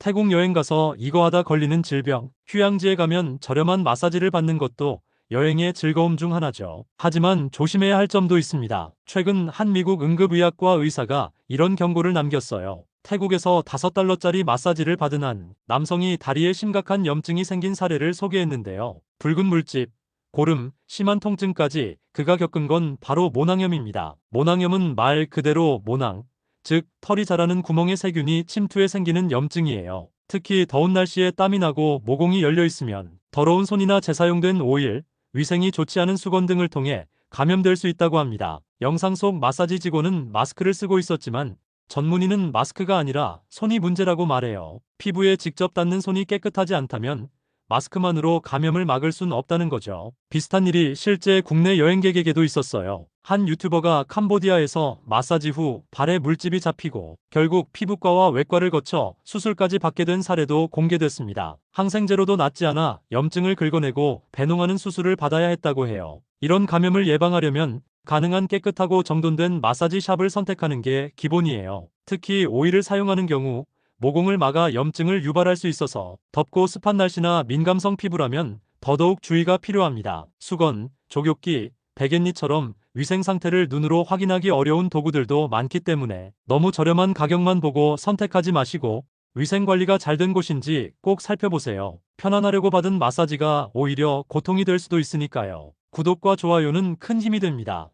태국 여행 가서 이거 하다 걸리는 질병, 휴양지에 가면 저렴한 마사지를 받는 것도 여행의 즐거움 중 하나죠. 하지만 조심해야 할 점도 있습니다. 최근 한 미국 응급의학과 의사가 이런 경고를 남겼어요. 태국에서 5달러짜리 마사지를 받은 한 남성이 다리에 심각한 염증이 생긴 사례를 소개했는데요. 붉은 물집, 고름, 심한 통증까지 그가 겪은 건 바로 모낭염입니다. 모낭염은 말 그대로 모낭, 즉 털이 자라는 구멍에 세균이 침투해 생기는 염증이에요. 특히 더운 날씨에 땀이 나고 모공이 열려 있으면 더러운 손이나 재사용된 오일, 위생이 좋지 않은 수건 등을 통해 감염될 수 있다고 합니다. 영상 속 마사지 직원은 마스크를 쓰고 있었지만 전문의는 마스크가 아니라 손이 문제라고 말해요. 피부에 직접 닿는 손이 깨끗하지 않다면 마스크만으로 감염을 막을 순 없다는 거죠. 비슷한 일이 실제 국내 여행객에게도 있었어요. 한 유튜버가 캄보디아에서 마사지 후 발에 물집이 잡히고 결국 피부과와 외과를 거쳐 수술까지 받게 된 사례도 공개됐습니다. 항생제로도 낫지 않아 염증을 긁어내고 배농하는 수술을 받아야 했다고 해요. 이런 감염을 예방하려면 가능한 깨끗하고 정돈된 마사지 샵을 선택하는 게 기본이에요. 특히 오일을 사용하는 경우 모공을 막아 염증을 유발할 수 있어서 덥고 습한 날씨나 민감성 피부라면 더더욱 주의가 필요합니다. 수건, 조격기, 베갯니처럼 위생 상태를 눈으로 확인하기 어려운 도구들도 많기 때문에 너무 저렴한 가격만 보고 선택하지 마시고 위생 관리가 잘 된 곳인지 꼭 살펴보세요. 편안하려고 받은 마사지가 오히려 고통이 될 수도 있으니까요. 구독과 좋아요는 큰 힘이 됩니다.